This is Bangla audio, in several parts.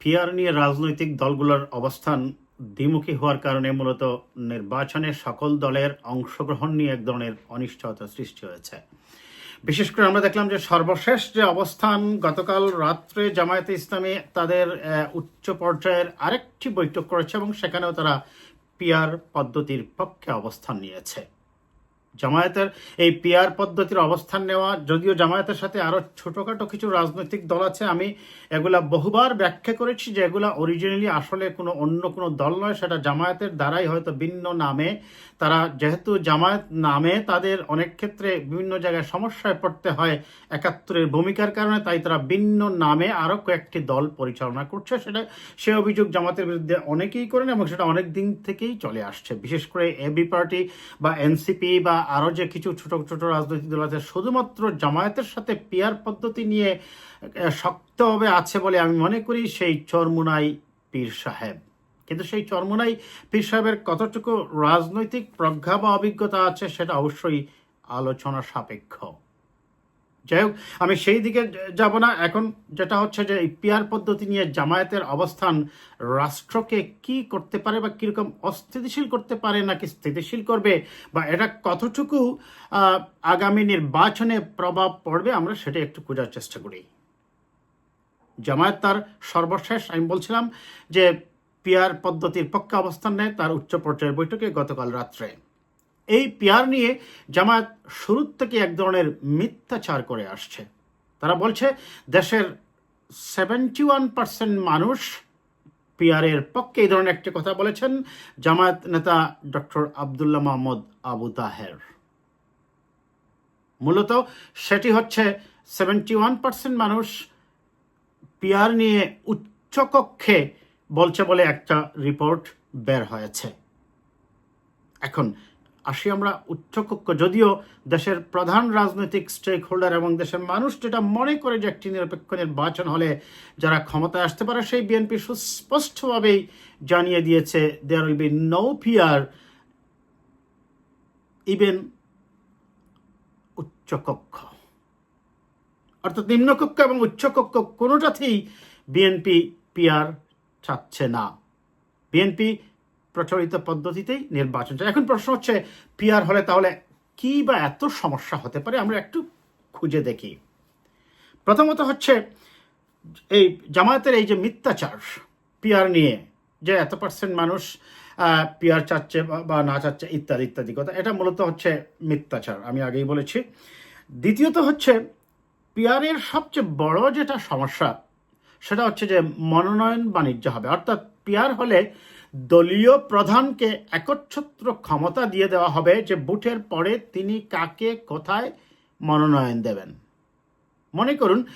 পিয়ার নিয়ে রাজনৈতিক দলগুলোর অবস্থান দ্বিমুখী হওয়ার কারণে মূলত নির্বাচনে সকল দলের অংশগ্রহণ নিয়ে এক ধরনের অনিশ্চয়তা সৃষ্টি হয়েছে। বিশেষ করে আমরা দেখলাম যে সর্বশেষ যে অবস্থান গতকাল রাত্রে জামায়াতে ইসলামী তাদের উচ্চ পর্যায়ের আরেকটি বৈঠক করেছে এবং সেখানেও তারা পিয়ার পদ্ধতির পক্ষে অবস্থান নিয়েছে। জামায়াতের এই পিয়ার পদ্ধতির অবস্থান নেওয়া, যদিও জামায়াতের সাথে আরও ছোটখাটো কিছু রাজনৈতিক দল আছে, আমি এগুলা বহুবার ব্যাখ্যা করেছি যে এগুলা অরিজিনালি আসলে কোনো অন্য কোনো দল নয়, সেটা জামায়াতের দ্বারাই হয়তো ভিন্ন নামে। তারা যেহেতু জামায়াত নামে, তাদের অনেক ক্ষেত্রে বিভিন্ন জায়গায় সমস্যায় পড়তে হয় একাত্তরের ভূমিকার কারণে, তাই তারা ভিন্ন নামে আরও কয়েকটি দল পরিচালনা করছে, সেটা সে অভিযোগ জামাতের বিরুদ্ধে অনেকেই করেন এবং সেটা অনেক দিন থেকেই চলে আসছে। বিশেষ করে এবি পার্টি বা এনসিপি বা আরও যে কিছু ছোট ছোট রাজনৈতিক দল আছে, শুধুমাত্র জামায়াতের সাথে পেয়ার পদ্ধতি নিয়ে শক্তভাবে আছে বলে আমি মনে করি সেই চরমুনাই পীর সাহেব। কিন্তু সেই চরমুনাই পীর সাহেবের কতটুকু রাজনৈতিক প্রজ্ঞা বা অভিজ্ঞতা আছে, সেটা অবশ্যই আলোচনা সাপেক্ষ। যাই হোক, আমি সেই দিকে যাব না। এখন যেটা হচ্ছে যে এই পিয়ার পদ্ধতি নিয়ে জামায়াতের অবস্থান, রাষ্ট্রকে কি করতে পারে বা কীরকম অস্থিতিশীল করতে পারে নাকি স্থিতিশীল করবে বা এটা কতটুকু আগামী নির্বাচনে প্রভাব পড়বে, আমরা সেটা একটু খোঁজার চেষ্টা করি। জামায়াত তার সর্বশেষ, আমি বলছিলাম যে পিয়ার পদ্ধতির পক্ষে অবস্থান নেয় তার উচ্চ পর্যায়ের বৈঠকে গতকাল রাত্রে। এই পিয়ার নিয়ে জামায়াত শুরুর থেকে এক ধরনের মিথ্যাচার করে আসছে। তারা বলছে, দেশের সেভেন্টি ওয়ান পার্সেন্ট মানুষ পিয়ারের পক্ষে এই ধরনের একটি কথা বলেছেন জামায়াত নেতা ডক্টর আবদুল্লাহ মাহমুদ আবু তাহের। মূলত সেটি হচ্ছে সেভেন্টি ওয়ান পার্সেন্ট মানুষ পিয়ার নিয়ে উচ্চকক্ষে বলছে বলে একটা রিপোর্ট বের হয়েছে। এখন আসি আমরা উচ্চকক্ষ। যদিও দেশের প্রধান রাজনৈতিক স্টেক হোল্ডার এবং দেশের মানুষ যেটা মনে করে যে একটি নিরপেক্ষ নির্বাচন হলে যারা ক্ষমতায় আসতে পারে সেই বিএনপি সুস্পষ্টভাবেই জানিয়ে দিয়েছে there will be no peer even উচ্চকক্ষ। অর্থাৎ নিম্নকক্ষ এবং উচ্চকক্ষ কোনোটাতেই বিএনপি পিয়ার চাচ্ছে না। বিএনপি প্রচলিত পদ্ধতিতেই নির্বাচন চায় এখন প্রশ্ন হচ্ছে পিয়ার হলে তাহলে কি বা এত সমস্যা হতে পারে? আমরা একটু খুঁজে দেখি। প্রথমত হচ্ছে, এই জামায়াতের এই যে মিথ্যাচার পিয়ার নিয়ে, যে এত পার্সেন্ট মানুষ পিয়ার চাচ্ছে বা না চাচ্ছে, ইত্যাদি ইত্যাদি কথা, এটা মূলত হচ্ছে মিথ্যাচার, আমি আগেই বলেছি। দ্বিতীয়ত হচ্ছে পিয়ারের সবচেয়ে বড় যেটা সমস্যা, সেটা হচ্ছে যে মনোনয়ন বাণিজ্য হবে। অর্থাৎ পিয়ার হলে দলীয় প্রধানকে একচ্ছত্র ক্ষমতা দিয়ে দেওয়া হবে যে বুথের পরে তিনি কাকে কোথায় মনোনয়ন দেবেন। মনে করুন,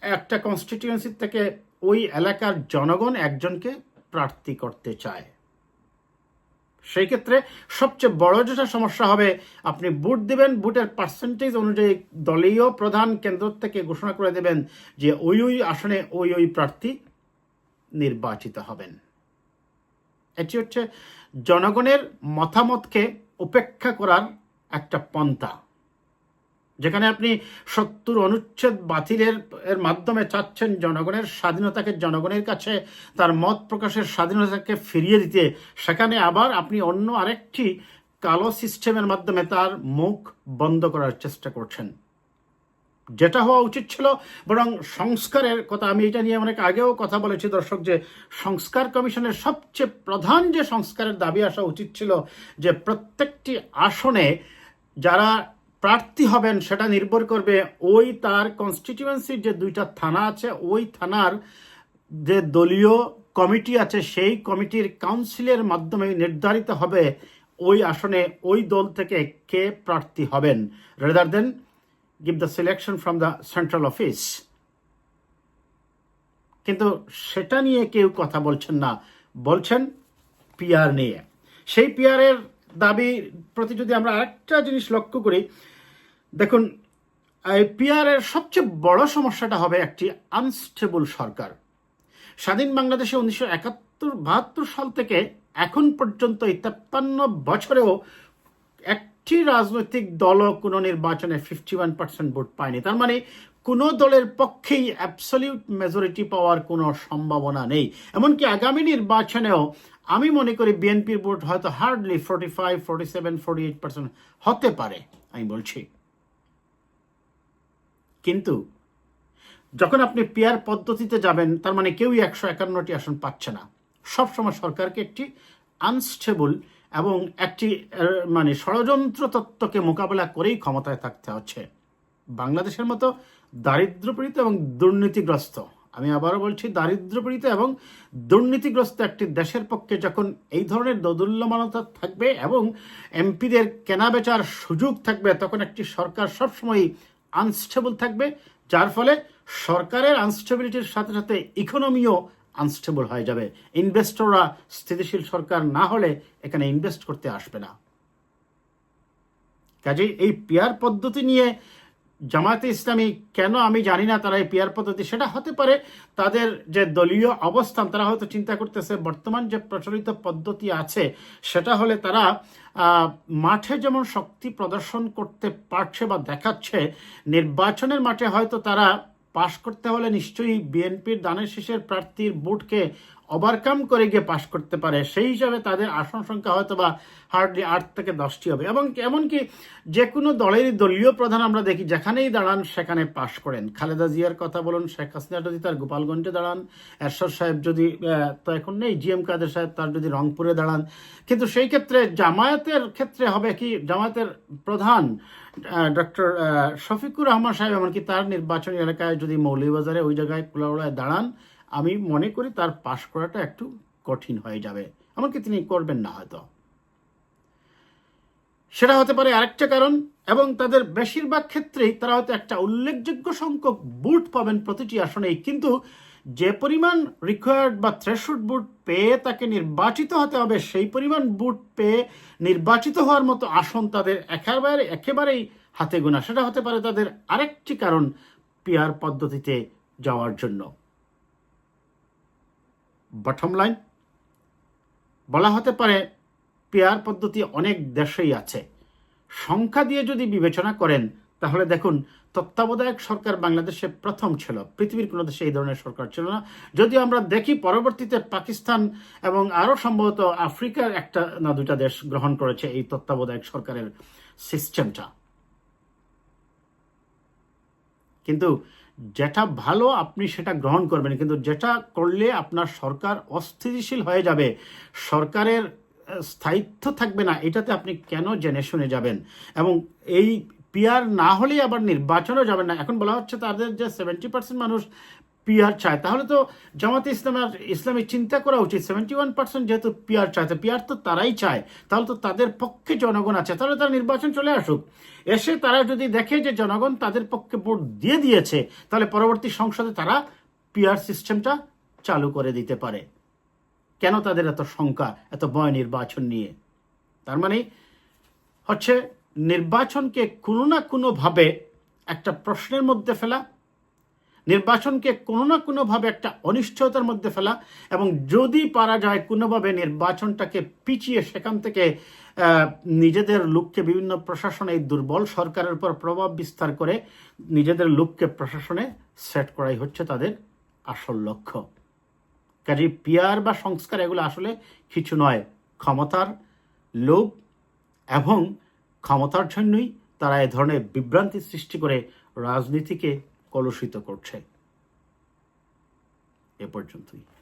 একটা কনস্টিটিউয়েন্সি থেকে ওই এলাকার জনগণ একজনকে প্রার্থী করতে চায়। সেই ক্ষেত্রে সবচেয়ে বড় যেটা সমস্যা হবে, আপনি বুট দিবেন, বুটের পার্সেন্টেজ অনুযায়ী দলীয় প্রধান কেন্দ্র থেকে ঘোষণা করে দেবেন যে ওই ওই আসনে ওই ওই প্রার্থী নির্বাচিত হবেন। এটি হচ্ছে জনগণের মতামতকে উপেক্ষা করার একটা পন্থা। যেখানে আপনি সত্তর অনুচ্ছেদ বাতিলের এর মাধ্যমে চাচ্ছেন জনগণের স্বাধীনতাকে জনগণের কাছে, তার মত প্রকাশের স্বাধীনতাকে ফিরিয়ে দিতে। সেখানে আবার আপনি অন্য আরেকটি কালো সিস্টেমের মাধ্যমে তার মুখ বন্ধ করার চেষ্টা করছেন। যেটা হওয়া উচিত ছিল, বরং সংস্কারের কথা আমি এটা নিয়ে অনেক আগেও কথা বলেছি দর্শক, যে সংস্কার কমিশনের সবচেয়ে প্রধান যে সংস্কারের দাবি আসা উচিত ছিল, যে প্রত্যেকটি আসনে যারা প্রার্থী হবেন সেটা নির্ভর করবে ওই তার কনস্টিটিউয়েন্সির যে দুইটা থানা আছে, ওই থানার যে দলীয় কমিটি আছে, সেই কমিটির কাউন্সিলের মাধ্যমে নির্ধারিত হবে ওই আসনে ওই দল থেকে কে প্রার্থী হবেন। Rather than give the selection from the central office কিন্তু সেটা নিয়ে কেউ কথা বলছেন না। বলছেন পিয়ার নিয়ে। সেই পিয়ারের দাবি প্রতি যদি আমরা আরেকটা জিনিস লক্ষ্য করি, দেখুন পিয়ারের সবচেয়ে বড় সমস্যাটা হবে একটি আনস্টেবল সরকার। স্বাধীন বাংলাদেশে উনিশশো একাত্তর বাহাত্তর সাল থেকে এখন পর্যন্ত এই তেপ্পান্ন বছরেও একটি রাজনৈতিক দলও কোনো নির্বাচনে ফিফটি ওয়ান পার্সেন্ট ভোট পায়নি। তার মানে কোনো দলের পক্ষেই অ্যাবসলিউট মেজরিটি পাওয়ার কোনো সম্ভাবনা নেই। এমনকি আগামী নির্বাচনেও আমি মনে করি বিএনপির ভোট হয়তো hardly forty five forty seven forty eight percent হতে পারে, আমি বলছি। কিন্তু যখন আপনি পিয়ার পদ্ধতিতে যাবেন, তার মানে কেউই একশো একান্নটি আসন পাচ্ছে না। সবসময় সরকারকে একটি আনস্টেবল এবং একটি মানে ষড়যন্ত্র তত্ত্বকে মোকাবেলা করেই ক্ষমতায় থাকতে হচ্ছে। বাংলাদেশের মতো দারিদ্রপীড়িত এবং দুর্নীতিগ্রস্ত, আমি আবারও বলছি দারিদ্রপীড়িত এবং দুর্নীতিগ্রস্ত একটি দেশের পক্ষে যখন এই ধরনের দোদুল্যমানতা থাকবে এবং এমপিদের কেনাবেচার সুযোগ থাকবে, তখন একটি সরকার সবসময় আনস্টেবল থাকবে, যার ফলে সরকারের আনস্টেবিলিটির সাথে সাথে ইকোনমিও আনস্টেবল হয়ে যাবে। ইনভেস্টররা স্থিতিশীল সরকার না হলে এখানে ইনভেস্ট করতে আসবে না। কাজেই এই পিয়ার পদ্ধতি নিয়ে জামায়াতে ইসলামী কেন আমি জানি না, তারা এই পিয়ার পদ্ধতি সেটা হতে পারে, তাদের যে দলীয় অবস্থান, তারা হয়তো চিন্তা করতেছে, বর্তমান যে প্রচলিত পদ্ধতি আছে, সেটা হলে তারা মাঠে যেমন শক্তি প্রদর্শন করতে পারছে বা দেখাচ্ছে, নির্বাচনের মাঠে হয়তো তারা পাশ করতে হলে নিশ্চয়ই বিএনপির দানের শেষের প্রার্থীর ভোটকে ওভারকাম করে গিয়ে পাশ করতে পারে, সেই হিসাবে তাদের আসন সংখ্যা হয়তো বা হার্ডলি আট থেকে দশটি হবে। এবং এমনকি যে কোনো দলেরই দলীয় প্রধান আমরা দেখি, যেখানেই দাঁড়ান সেখানে পাশ করেন। খালেদা জিয়ার কথা বলুন, শেখ হাসিনা যদি তার গোপালগঞ্জে দাঁড়ান, এরশাদ সাহেব যদি তো এখন নেই জি এম কাদের সাহেব তার যদি রংপুরে দাঁড়ান। কিন্তু সেই ক্ষেত্রে জামায়াতের ক্ষেত্রে হবে কি, জামায়াতের প্রধান ডক্টর শফিকুর রহমান সাহেব, এমনকি তার নির্বাচনী এলাকায় যদি মৌলভীবাজারে ওই জায়গায়, কুলাউড়ায় দাঁড়ান আমি মনে করি তার পাশ করাটা একটু কঠিন হয়ে যাবে। এমনকি তিনি করবেন না হয়তো। সেটা হতে পারে আরেকটা কারণ, এবং তাদের বেশিরভাগ ক্ষেত্রেই তারা হয়তো একটা উল্লেখযোগ্য সংখ্যক বুট পাবেন প্রতিটি আসনেই, কিন্তু যে পরিমাণ রিকোয়ার্ড বা থ্রেশহুড বুট পেয়ে তাকে নির্বাচিত হতে হবে, সেই পরিমাণ বুট পেয়ে নির্বাচিত হওয়ার মতো আসন তাদের একেবারে একেবারেই হাতে গোনা। সেটা হতে পারে তাদের আরেকটি কারণ, পিয়ার পদ্ধতিতে যাওয়ার জন্য। বটম লাইন বলা হতে পারে পেয়ার পদ্ধতি অনেক দেশেই আছে। সংখ্যা দিয়ে যদি বিবেচনা করেন, তাহলে দেখুন, তত্ত্বাবধায়ক সরকার বাংলাদেশে প্রথম ছিল। পৃথিবীর কোনো দেশে এই ধরনের সরকার ছিল না। যদিও আমরা দেখি পরবর্তীতে পাকিস্তান এবং আরও সম্ভবত আফ্রিকার একটা না দুটা দেশ গ্রহণ করেছে এই তত্ত্বাবধায়ক সরকারের সিস্টেমটা কিন্তু যেটা ভালো আপনি সেটা গ্রহণ করবেন, কিন্তু যেটা করলে আপনার সরকার অস্থিতিশীল হয়ে যাবে, সরকারের স্থায়িত্ব থাকবে না, এটাতে আপনি কেন জেনে শুনে যাবেন? এবং এই পিয়ার না হলেই আবার নির্বাচনও যাবেন না। এখন বলা হচ্ছে তাদের যে সেভেন্টি পার্সেন্ট মানুষ পিয়ার চায়। তাহলে তো জামাতে ইসলামের ইসলামী চিন্তা করা উচিত। সেভেন্টি ওয়ান পার্সেন্ট যেহেতু পিয়ার চায়, তো পিয়ার তো তারাই চায়। তাহলে তো তাদের পক্ষে জনগণ আছে। তাহলে তারা নির্বাচন চলে আসুক। এসে তারা যদি দেখে যে জনগণ তাদের পক্ষে ভোট দিয়ে দিয়েছে, তাহলে পরবর্তী সংসদে তারা পিয়ার সিস্টেমটা চালু করে দিতে পারে। কেন তাদের এত শঙ্কা, এত ভয় নির্বাচন নিয়ে? তার মানে হচ্ছে নির্বাচনকে কোনো না কোনোভাবে একটা প্রশ্নের মধ্যে ফেলা নির্বাচনকে কোনো না কোনোভাবে একটা অনিশ্চয়তার মধ্যে ফেলা এবং যদি পারা যায় কোনোভাবে নির্বাচনটাকে পিছিয়ে সেখান থেকে নিজেদের লোককে বিভিন্ন প্রশাসনে এই দুর্বল সরকারের উপর প্রভাব বিস্তার করে নিজেদের লোককে প্রশাসনে সেট করাই হচ্ছে তাদের আসল লক্ষ্য। কাজে পিয়ার বা সংস্কার এগুলো আসলে কিছু নয়, ক্ষমতার লোভ এবং ক্ষমতার জন্যই তারা এ ধরনের বিভ্রান্তি সৃষ্টি করে রাজনীতিকে কলুষিত করছে। এ পর্যন্তই।